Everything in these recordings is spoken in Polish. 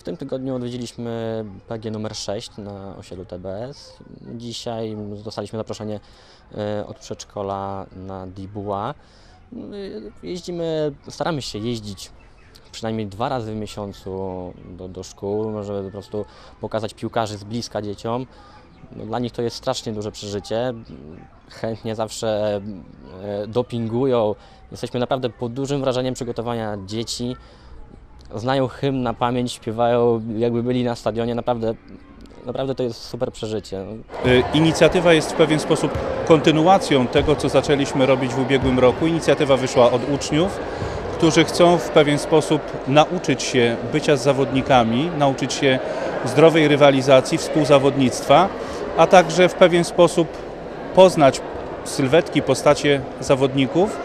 W tym tygodniu odwiedziliśmy PG numer 6 na osiedlu TBS. Dzisiaj dostaliśmy zaproszenie e, od przedszkola na Dibuła. Y, Jeździmy, staramy się jeździć przynajmniej dwa razy w miesiącu do, do szkół, żeby po prostu pokazać piłkarzy z bliska dzieciom. No, dla nich to jest strasznie duże przeżycie. Chętnie zawsze e, dopingują. Jesteśmy naprawdę pod dużym wrażeniem przygotowania dzieci. Znają hymn na pamięć, śpiewają jakby byli na stadionie. Naprawdę, naprawdę to jest super przeżycie. Y, Inicjatywa jest w pewien sposób kontynuacją tego, co zaczęliśmy robić w ubiegłym roku. Inicjatywa wyszła od uczniów, którzy chcą w pewien sposób nauczyć się bycia z zawodnikami, nauczyć się zdrowej rywalizacji, współzawodnictwa, a także w pewien sposób poznać sylwetki, postacie zawodników,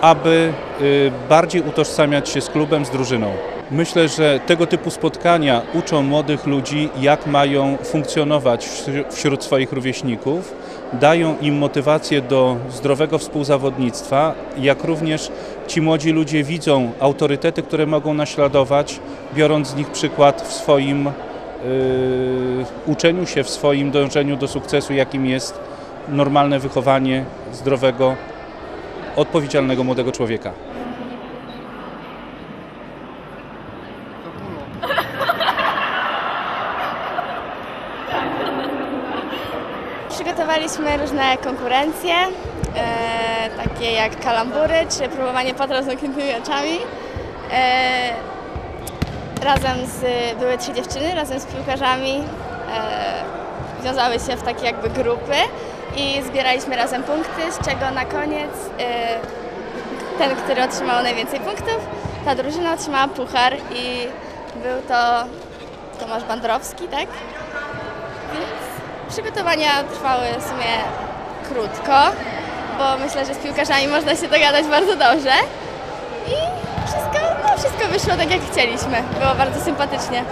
aby y, bardziej utożsamiać się z klubem, z drużyną. Myślę, że tego typu spotkania uczą młodych ludzi, jak mają funkcjonować wśród- swoich rówieśników, dają im motywację do zdrowego współzawodnictwa, jak również ci młodzi ludzie widzą autorytety, które mogą naśladować, biorąc z nich przykład w swoim y, uczeniu się, w swoim dążeniu do sukcesu, jakim jest normalne wychowanie zdrowego, odpowiedzialnego młodego człowieka. Przygotowaliśmy różne konkurencje, e, takie jak kalambury czy próbowanie potraw z zamkniętymi oczami. E, razem z, były trzy dziewczyny, razem z piłkarzami e, wiązały się w takie jakby grupy i zbieraliśmy razem punkty, z czego na koniec e, ten, który otrzymał najwięcej punktów, ta drużyna otrzymała puchar i był to Tomasz Bandrowski, tak? Przygotowania trwały w sumie krótko, bo myślę, że z piłkarzami można się dogadać bardzo dobrze. I wszystko, no wszystko wyszło tak jak chcieliśmy. Było bardzo sympatycznie.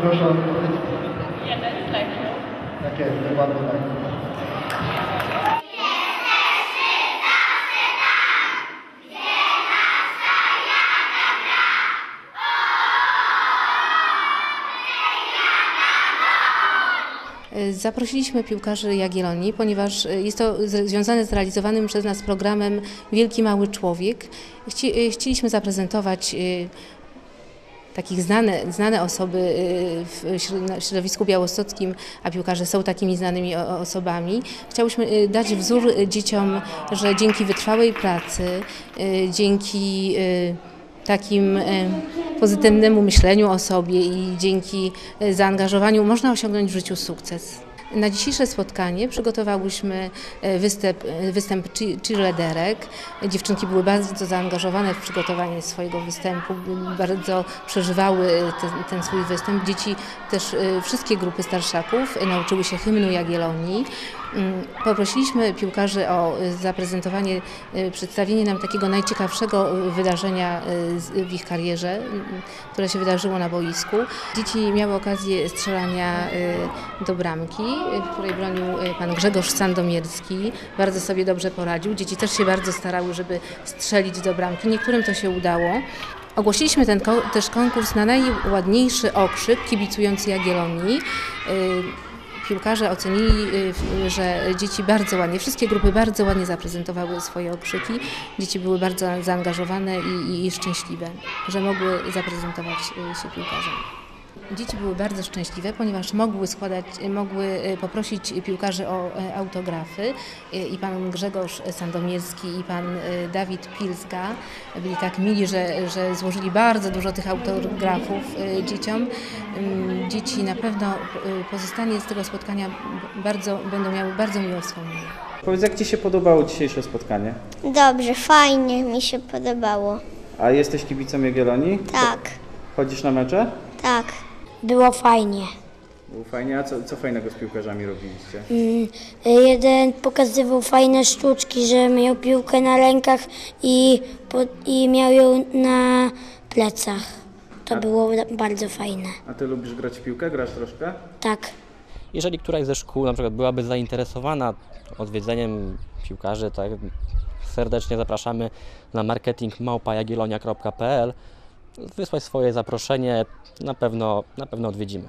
Proszę o tak. Dokładnie tak. Zaprosiliśmy piłkarzy Jagiellonii, ponieważ jest to związane z realizowanym przez nas programem Wielki Mały Człowiek. Chci, chcieliśmy zaprezentować y, takich znane, znane osoby y, w środowisku białostockim, a piłkarze są takimi znanymi osobami. Chciałyśmy y, dać wzór y, dzieciom, że dzięki wytrwałej pracy, dzięki takim pozytywnemu myśleniu o sobie i dzięki zaangażowaniu można osiągnąć w życiu sukces. Na dzisiejsze spotkanie przygotowałyśmy e, występ, e, występ cheer- cheerleaderek. Dziewczynki były bardzo zaangażowane w przygotowanie swojego występu, bardzo przeżywały ten, ten swój występ. Dzieci też, e, wszystkie grupy starszaków e, nauczyły się hymnu Jagiellonii. Mm, Poprosiliśmy piłkarzy o e, zaprezentowanie, e, przedstawienie nam takiego najciekawszego e, wydarzenia e, w ich karierze, które się wydarzyło na boisku. Dzieci miały okazję strzelania e, do bramki, e, której bronił e, pan Grzegorz Sandomierski. Bardzo sobie dobrze poradził. Dzieci też się bardzo starały, żeby strzelić do bramki. Niektórym to się udało. Ogłosiliśmy ten też konkurs na najładniejszy okrzyk kibicujący Jagiellonii. E, Piłkarze ocenili, w- że dzieci bardzo ładnie, wszystkie grupy bardzo ładnie zaprezentowały swoje okrzyki. Dzieci były bardzo zaangażowane i, i szczęśliwe, że mogły zaprezentować się piłkarzom. Dzieci były bardzo szczęśliwe, ponieważ mogły składać, mogły y, poprosić piłkarzy o e, autografy Y, i pan Grzegorz Sandomierski i pan Dawid Pilska byli tak mili, że, że złożyli bardzo dużo tych autografów dzieciom. Ym, Dzieci na pewno pozostanie z tego spotkania bardzo, będą miały bardzo miłe wspomnienia. Powiedz, jak Ci się podobało dzisiejsze spotkanie? Dobrze, fajnie mi się podobało. A jesteś kibicem Jagiellonii? Tak, Chodzisz na mecze? Tak. Było fajnie. Było fajnie, a co, co fajnego z piłkarzami robiliście? Mm, Jeden pokazywał fajne sztuczki, że miał piłkę na rękach i, po, i miał ją na plecach. To było bardzo fajne. A ty lubisz grać w piłkę? Grasz troszkę? Tak. Jeżeli któraś ze szkół na przykład byłaby zainteresowana odwiedzeniem piłkarzy, tak, serdecznie zapraszamy na marketing małpajagielonia.pl wysłać swoje zaproszenie, na pewno, na pewno odwiedzimy.